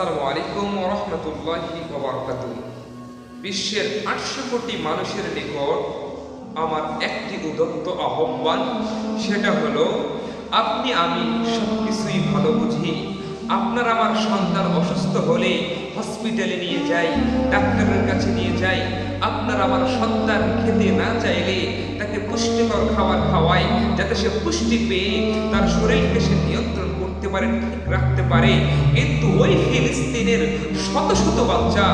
আসসালামু আলাইকুম রহমতুল্লাহি ওবরাকাতু বিশ্বের আটশো কোটি মানুষের নিকট আমার একটি আহ্বান, সেটা হলো, আপনি আমি সব কিছুই ভালো বুঝি। আপনার আমার সন্তান অসুস্থ হলে হসপিটালে নিয়ে যাই, ডাক্তারের কাছে নিয়ে যাই। আপনার আমার সন্তান খেতে না চাইলে তাকে পুষ্টিকর খাবার খাওয়াই, যাতে সে পুষ্টি পেয়ে তার শরীরকে সে নিয়ন্ত্রণ করতে পারে, ঠিক রাখতে পারে। কিন্তু ওই ফিলিস্তিনের শত শত বাচ্চা,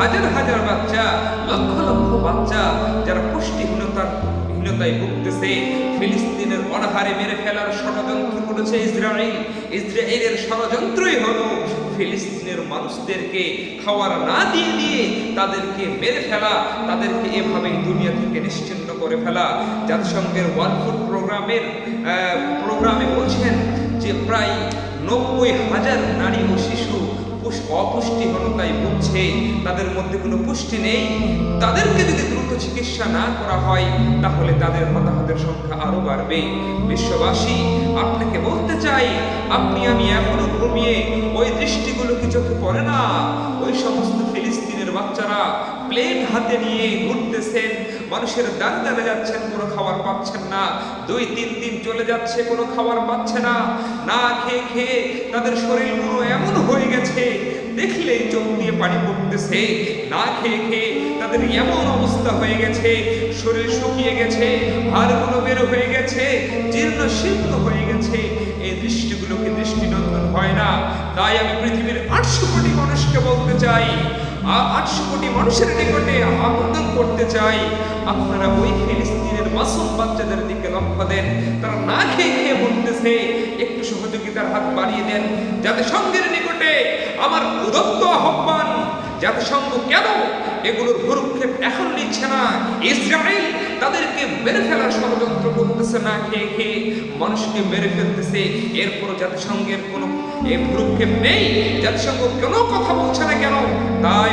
হাজার হাজার বাচ্চা, লক্ষ লক্ষ বাচ্চা যারা পুষ্টিহীনতার হীনতায় ভুগতেছে, ফিলিস্তিনের অনাহারে মেরে ফেলার ষড়যন্ত্র করেছে ইসরায়েল। ইসরায়েলের ষড়যন্ত্রই হলো ফিলিস্তিনের মানুষদেরকে খাওয়ার না দিয়ে দিয়ে তাদেরকে মেরে ফেলা, তাদেরকে এভাবেই দুনিয়া থেকে নিশ্চিন্ন করে ফেলা। জাতিসংঘের ওয়ার্ল্ড ফুড প্রোগ্রামের প্রোগ্রামে বলছেন যে প্রায় নব্বই হাজার নারী ও শিশু ভুগছে তাদের মধ্যে কোনো পুষ্টি নেই, তাদেরকে যদি দ্রুত চিকিৎসা না করা হয়, তাহলে তাদের হতাহতের সংখ্যা আরও বাড়বে। বিশ্ববাসী, আপনাকে বলতে চাই, আপনি আমি এখনও ঘুমিয়ে ওই দৃষ্টিগুলো কি চোখে পড়ে না? ওই সমস্ত ফিলিস্তিনের বাচ্চারা প্লেট হাতে নিয়ে ঘুরতেছেন, মানুষের দাঁড়ে দাঁড়ে যাচ্ছেন, কোনো খাবার পাচ্ছেন না। দুই, তিন দিন চলে যাচ্ছে, কোনো খাবার পাচ্ছে না। না খেয়ে খেয়ে তাদের শরীরগুলো এমন হয়ে গেছে পড়তেছে না খেয়ে খেয়ে তাদের এমন অবস্থা হয়ে গেছে, শরীর শুকিয়ে গেছে হাড়গুলো বের হয়ে গেছে, জীর্ণ শীর্ণ হয়ে গেছে। এই দৃষ্টিগুলোকে দৃষ্টিনন্দন হয় না। তাই আমি পৃথিবীর আটশো কোটি মানুষকে বলতে চাই আটশো কোটি মানুষের নিকটে আবেদন করতে চাই, আপনারা ওই ফিলিস্তিনের মাসুম বাচ্চাদের দিকে লক্ষ্য দেন। তারা না খেয়ে খেয়ে বলতেছে, একটু সহযোগিতার হাত বাড়িয়ে দেন। যাতে জাতিসংঘের নিকটে আমার উদত্ত আহ্বান জাতিসংঘ কেন এগুলোর ভরুক্ষেপ এখন নিচ্ছে না? ইসরায়েল তাদেরকে মেরে ফেলার ষড়যন্ত্র করতেছে না, খেয়ে খেয়ে মানুষকে মেরে ফেলতেছে। এরপর জাতিসংঘের কোনো এ ভরুক্ষেপ নেই। জাতিসংঘ কেন কথা বলছে না কেন? তাই